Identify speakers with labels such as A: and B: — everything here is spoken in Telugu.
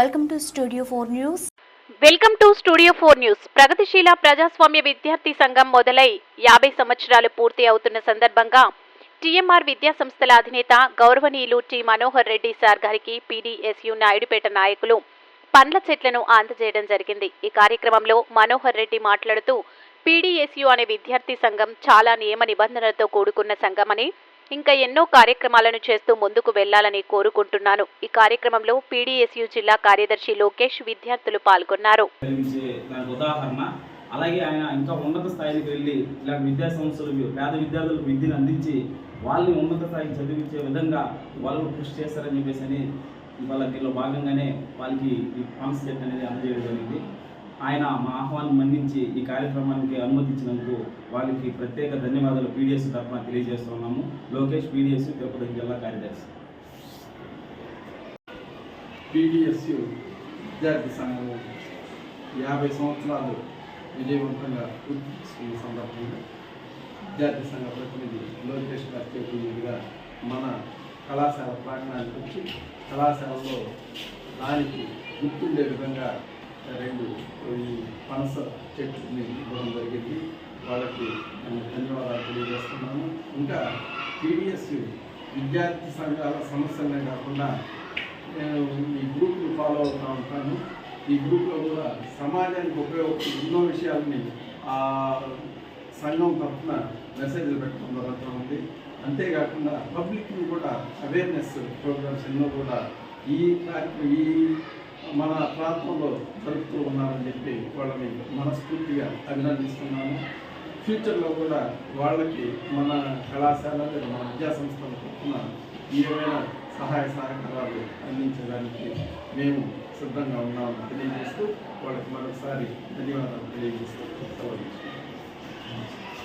A: Welcome to studio four news
B: welcome to studio four news ప్రగతిశీల ప్రజాస్వామ్య విద్యార్థి సంఘం మొదలై యాభై సంవత్సరాలు పూర్తి అవుతున్న సందర్భంగా టీఎంఆర్ విద్యా సంస్థల అధినేత గౌరవనీయులు టి. మనోహర్ రెడ్డి సార్ గారికి పీడీఎస్యు నాయుడుపేట నాయకులు పండ్ల చెట్లను అందజేయడం జరిగింది. ఈ కార్యక్రమంలో మనోహర్ రెడ్డి మాట్లాడుతూ పీడీఎస్యు అనే విద్యార్థి సంఘం చాలా నియమ నిబంధనలతో కూడుకున్న సంఘమని ఇంకా ఎన్నో కార్యక్రమాలను చేస్తూ ముందుకు వెళ్ళాలని కోరుకుంటున్నాను. ఈ కార్యక్రమంలో పీడీఎస్యు జిల్లా కార్యదర్శి లోకేష్ విద్యార్థులు పాల్గొన్నారు.
C: అలాగే ఆయన ఇంకా ఉన్నత స్థాయికి వెళ్ళి ఇలాంటి విద్యా సంస్థలు పేద విద్యార్థులకు విద్యను అందించి వాళ్ళని ఉన్నత స్థాయికి చదివించే విధంగా వాళ్ళు కృషి చేస్తారని చెప్పేసి అని వాళ్ళ దీనిలో భాగంగానే వాళ్ళకి ఈ ఫండ్స్ సెట్ అనేది అందజేయడం జరిగింది. ఆయన మా ఆహ్వానం మన్నించి ఈ కార్యక్రమానికి అనుమతించినందుకు వాళ్ళకి ప్రత్యేక ధన్యవాదాలు. పీడిఎస్ తరఫున తెలియజేస్తున్నాము లోకేష్ పీడిఎస్ తిరుపతి జిల్లా కార్యదర్శి.
D: పీడిఎస్యు విద్యార్థి సంఘం యాభై సంవత్సరాలు విజయవంతంగా పూర్తి చేసుకున్న సందర్భంగా విద్యార్థి సంఘ ప్రతినిధి లోకేష్ గారి మన కళాశాల ప్రాంగణానికి వచ్చి కళాశాలలో దానికి గుర్తుండే విధంగా రెండు ఈ పనస చెట్టుని ఇవ్వడం జరిగింది. వాళ్ళకి నేను ధన్యవాదాలు తెలియజేస్తున్నాను. ఇంకా టీడీఎస్ విద్యార్థి సంఘాల సమస్యలనే కాకుండా నేను ఈ గ్రూప్ను ఫాలో అవుతూ ఉంటాను. ఈ గ్రూప్లో కూడా సమాజానికి ఉపయోగపడే ఎన్నో విషయాలని ఆ సంఘం తరఫున మెసేజ్లు పెట్టడం జరుగుతూ ఉంది. అంతేకాకుండా పబ్లిక్ని కూడా అవేర్నెస్ ప్రోగ్రామ్స్ ఎన్నో కూడా ఈ ఈ మన ప్రాంతంలో జరుపుతూ ఉన్నారని చెప్పి వాళ్ళని మనస్ఫూర్తిగా అభినందిస్తున్నాము. ఫ్యూచర్లో కూడా వాళ్ళకి మన కళాశాల లేదా మన విద్యా సంస్థల తరఫున ఏమైనా సహాయ సహకారాలు అందించడానికి మేము సిద్ధంగా ఉన్నామని తెలియజేస్తూ వాళ్ళకి మరొకసారి ధన్యవాదాలు తెలియజేస్తూ సెలవు